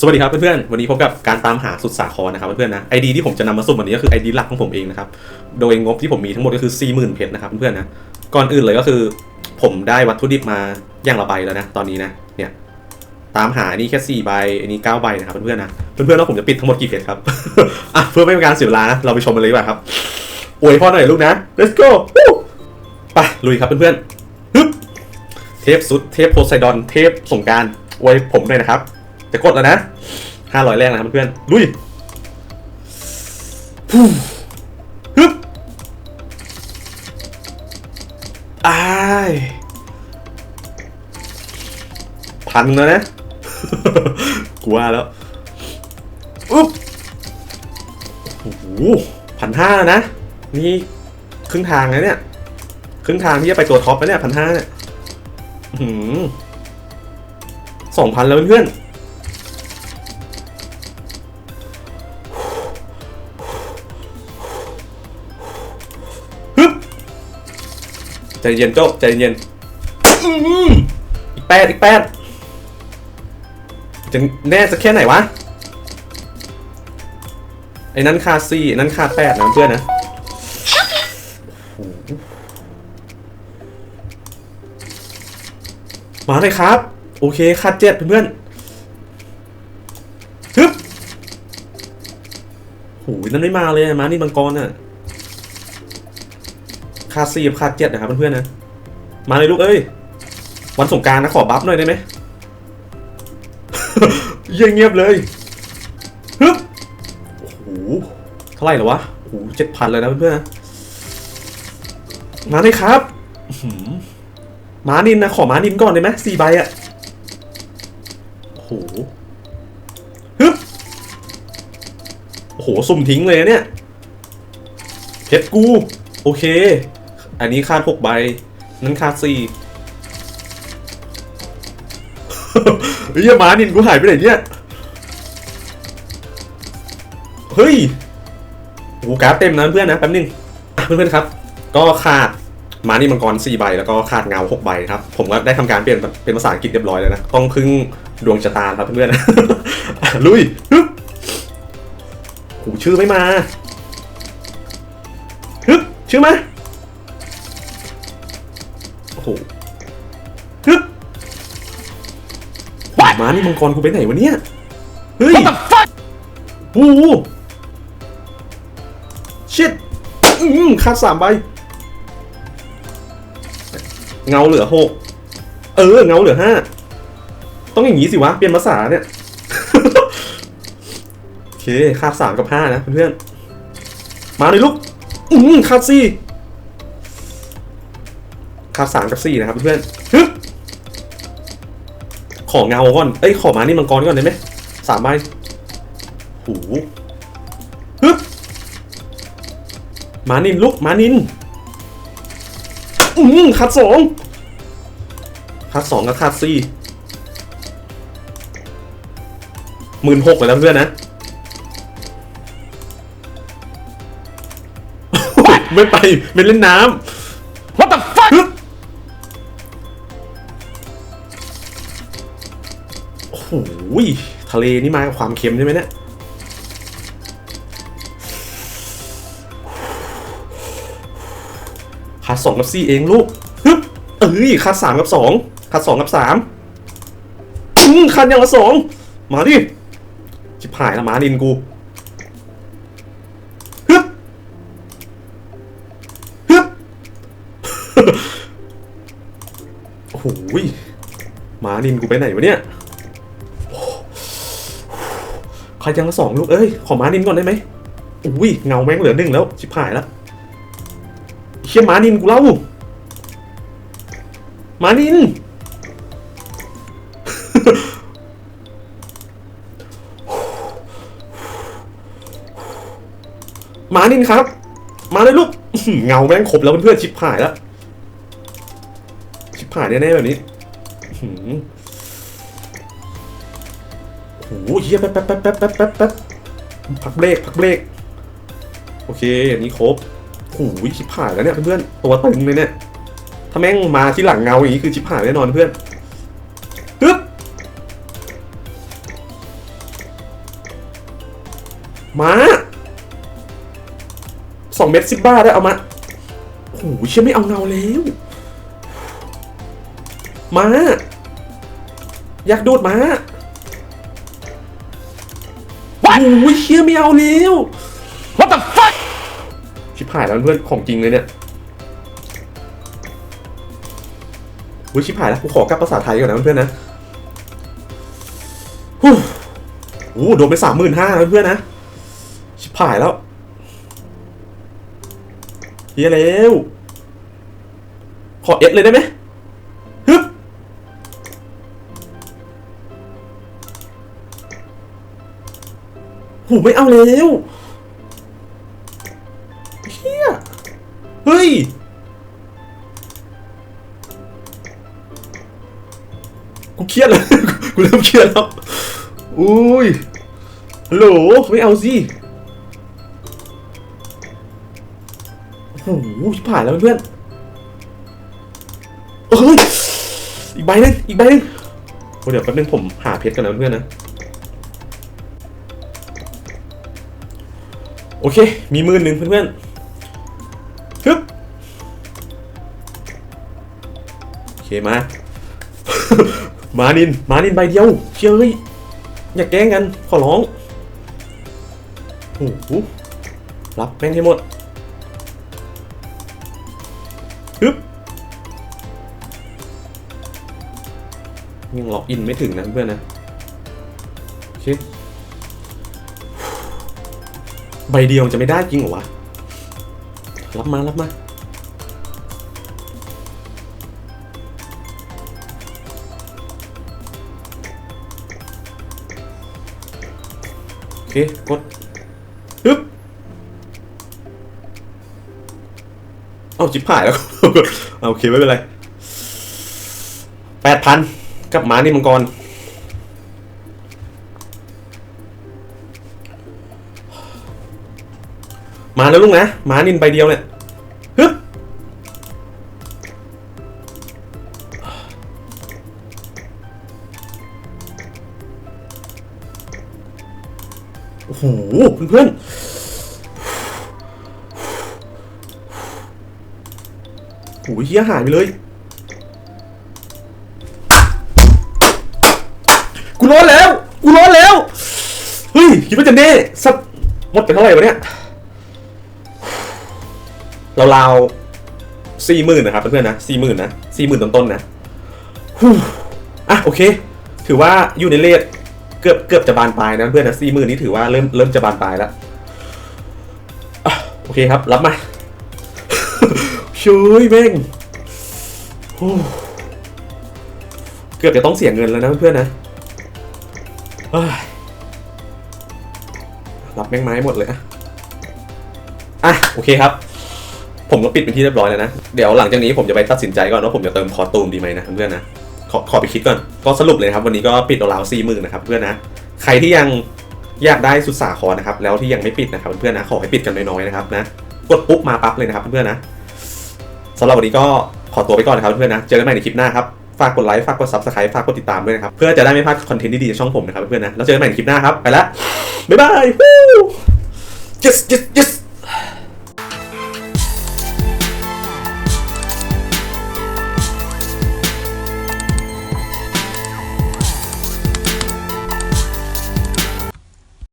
สวัสดีครับเพื่อนๆ วันนี้พบกับการตามหาสุดสาครนะครับเพื่อนๆนะไอดีที่ผมจะนำมาสุ่มวันนี้ก็คือไอดีหลักของผมเองนะครับ โดยงบที่ผมมีทั้งหมดก็คือ 40,000 เพชรนะครับเพื่อนๆนะ ก่อนอื่นเลยก็คือ ผมได้วัตถุดิบมาอย่างละใบแล้วนะตอนนี้นะ เนี่ยตามหานี่แค่4ใบ อันนี้ 9 ใบนะครับเพื่อนๆนะ เพื่อนๆแล้วผมจะปิดทั้งหมดกี่เพชรครับ อะเพื่อไม่เป็นการเสียเวลานะ เราไปชมกันเลยดีกว่าครับอวยพรหน่อยลูกนะ let's go ไปลุยครับเพื่อนๆเทปสุด เทปโพไซดอน เทปสงกรารอวยผมหน่อยนะครับ จะกดแล้วนะห้าร้อยแรกนะครับเพื่อนลุยฮึบอ้ายพันแล้วนะกูว่าแล้วอุ๊บโอ้โหพันห้านะ นี่ครึ่งทางแล้วเนี่ยครึ่งทางที่จะไปตัวท็อปแล้วเนี่ยพันห้าเนี่ยสองพันแล้วเพื่อนๆ ใจเย็นโจ้ใจเย็นอีกแปดอีกแปดจะแน่สักแค่ไหนวะไอ้นั้นคาซี่นั้นคาแปดนะเพื่อนนะมาเลยครับ โอเคคาเจ็ดเพื่อนฮึบโหนั่นไม่มาเลยมานี่มังกรน่ะ คาซีกับคาเจ็ดนะครับเพื่อนๆนะ มาเลยลูกเอ้ย วันสงกรารนะขอบัฟหน่อยได้ไหมเยี่ยงเงียบเลยฮึบโอ้โหเท่าไหร่เหรอวะโอ้โหเจ็ดพันเลยนะเพื่อนๆนะมาเลยครับอื้อหือมานินนะขอมานินก่อนได้ไหมสี่ใบอะโอ้โหฮึบโอ้โหสุ่มทิ้งเลยนะเนี่ยเพชรกู โอเค อันนี้คาดหกใบ นั้นคาดสี่เฮ้ยหมานินกูหายไปไหนเนี่ย เฮ้ยโอ้การ์ดเต็มนะเพื่อนนะแป๊บนึงอะเพื่อนๆครับ ก็ขาดหมานี่มังกร4ใบแล้วก็ขาดเงา6ใบครับ ผมก็ได้ทำการเปลี่ยนเป็นภาษาอังกฤษเรียบร้อยแล้วนะ ต้องพึ่งดวงชะตาครับเพื่อนๆอะลุยฮึบโอ้ชื่อไม่มาฮึบชื่อมา หฮึบหมานี่มังกรกูไปไหนวะเนี่ย เฮ้ย What the fuck? โอ้โหชิดอืมคัดสามใบ เงาเหลือหกเออ เงาเหลือห้าต้องอย่างนี้สิวะ เปลี่ยนภาษาเนี่ย โอเคคาดสามกับห้านะเพื่อนๆมาเลยลูก อืมคาดสี่ คาดสามกับสี่นะครับเพื่อนฮึบขอเงาก่อน เอ้ย ขอมานี่มังกรก่อนได้ไหมสามใบหูฮึบมานินลูกมานิน อืมคัดสองคัดสองกับคัดสี่หมื่นหกไปแล้วเพื่อนนะ ไม่ไป ไม่เล่นน้ What the หทะเลนี่มาความเค็มใช่ไหมเนี่ยคัดสองกับสี่เองลูกฮึบเอ้ยคัดสามกับสองคัดสองกับสามคัดย่างละสองมาดิชิบหายละมาดินกูฮึบฮึบโอ้โหยหมาดินกูไปไหนวะเนี่ย คัดอย่างสองลูก เอ้ย ขอหมาดินก่อนได้ไหมอุ้ย เงาแม่งเหลือหนึ่งแล้ว ชิบหายแล้วเชี่ยหมานินกูเล่าหมานินหมานินครับ มาเลยลูก เงาแม่งครบแล้วเพื่อนๆชิบหายแล้ว ชิบหายแน่ๆแบบนี้ โอ้โหเฮียแป๊บแป๊บแป๊บแป๊บแป๊บแป๊บแป๊บพักเบรกพักเบรกโอเคอันนี้ครบโอ้โหชิบหายแล้วเนี่ยเพื่อนๆตัวตึงเลยเนี่ยถ้าแม่งมาที่หลังเงาอย่างนี้คือชิบหายแน่นอนเพื่อนฮึบมาสองเม็ดสิบบ้าได้เอามาโอ้โหเชื่อไม่เอาเงาแล้วมาอยากดูดมา โอ้โหเชี่ยไม่เอาแล้ว What the fuck ชิบหายแล้วเพื่อนของจริงเลยเนี่ยอุ้ยชิบหายแล้วกูขอกลับภาษาไทยก่อนนะเพื่อนๆนะฮู้โอ้โหโดนไปสามหมื่นห้าเพื่อนๆนะ ชิบหายแล้วเฮียแล้วขอเอ็ดเลยได้ไหม หูไม่เอาแล้วเฮียเฮ้ย กูเครียดแล้ว กูเริ่มเครียดแล้ว อุ้ยฮัลโหลไม่เอาสิโอ้โหชิบหายแล้วเพื่อนเอ้ยอีกใบหนึงอีกใบหนึงโอ้เดี๋ยวแป๊บนึงผมหาเพชรกันนะเพื่อนนะ โอเค มีมื่นหนึ่งเพื่อนๆฮึบโอเคมา มานิน มานินใบเดียวเชื่อเฮ้ยอย่าแกล้งกัน ขอร้องโอ้โหรับแม่งให้หมดฮึบยังล็อกอินไม่ถึงนะเพื่อนนะโอเค ใบเดียวจะไม่ได้จริงเหรอวะ รับมารับมา โอเค กดฮึบเอาจิบหายแล้วเอาโอเค ไม่เป็นไรแปดพันกับหมานี่มังกร มาแล้วลุงนะหมานินใบเดียวเนี่ยฮึบโอ้โหเพื่อนๆโอ้โหเฮียหายไปเลย กูร้อนแล้ว กูร้อนแล้ว เฮ้ยคิดว่าจะแน่สักหมดไปเท่าไหร่วะเนี่ย ราราสี่หมื่นนะครับเพื่อนๆนะสี่หมื่นนะสี่หมื่นต้นๆนะฮู้อะโอเค ถือว่าอยู่ในเลทเกือบเกือบจะบานปลายนะเพื่อนนะสี่หมื่นนี้ถือว่าเริ่มเริ่มจะบานปลายแล้วอะโอเคครับ รับมาช่วยแม่งฮู้เกือบจะต้องเสียเงินแล้วนะเพื่อนนะรับแม่งไม้หมดเลยอะอะ โอเคครับ ผมก็ปิดเป็นที่เรียบร้อยแล้วนะ เดี๋ยวหลังจากนี้ผมจะไปตัดสินใจก่อนว่าผมจะเติมคอตูมดีไหมนะเพื่อนนะขอขอไปคิดก่อน ก็สรุปเลยครับวันนี้ก็ปิดราวสี่หมื่นนะครับเพื่อนนะ ใครที่ยังอยากได้สุดสาครนะครับ แล้วที่ยังไม่ปิดนะครับเพื่อนนะขอให้ปิดกันน้อยๆนะครับนะ กดปุ๊บมาปั๊บเลยนะครับเพื่อนนะสำหรับวันนี้ก็ขอตัวไปก่อนนะครับเพื่อนนะ เจอกันใหม่ในคลิปหน้าครับ ฝากกดไลค์ ฝากกด subscribe ฝากกดติดตามด้วยนะครับ เพื่อจะได้ไม่พลาดคอนเทนต์ดีๆจากช่องผมนะครับเพื่อนนะ แล้วเจอกันใหม่ในคลิปหน้าครับ ไปละบ๊ายบาย yes yes yes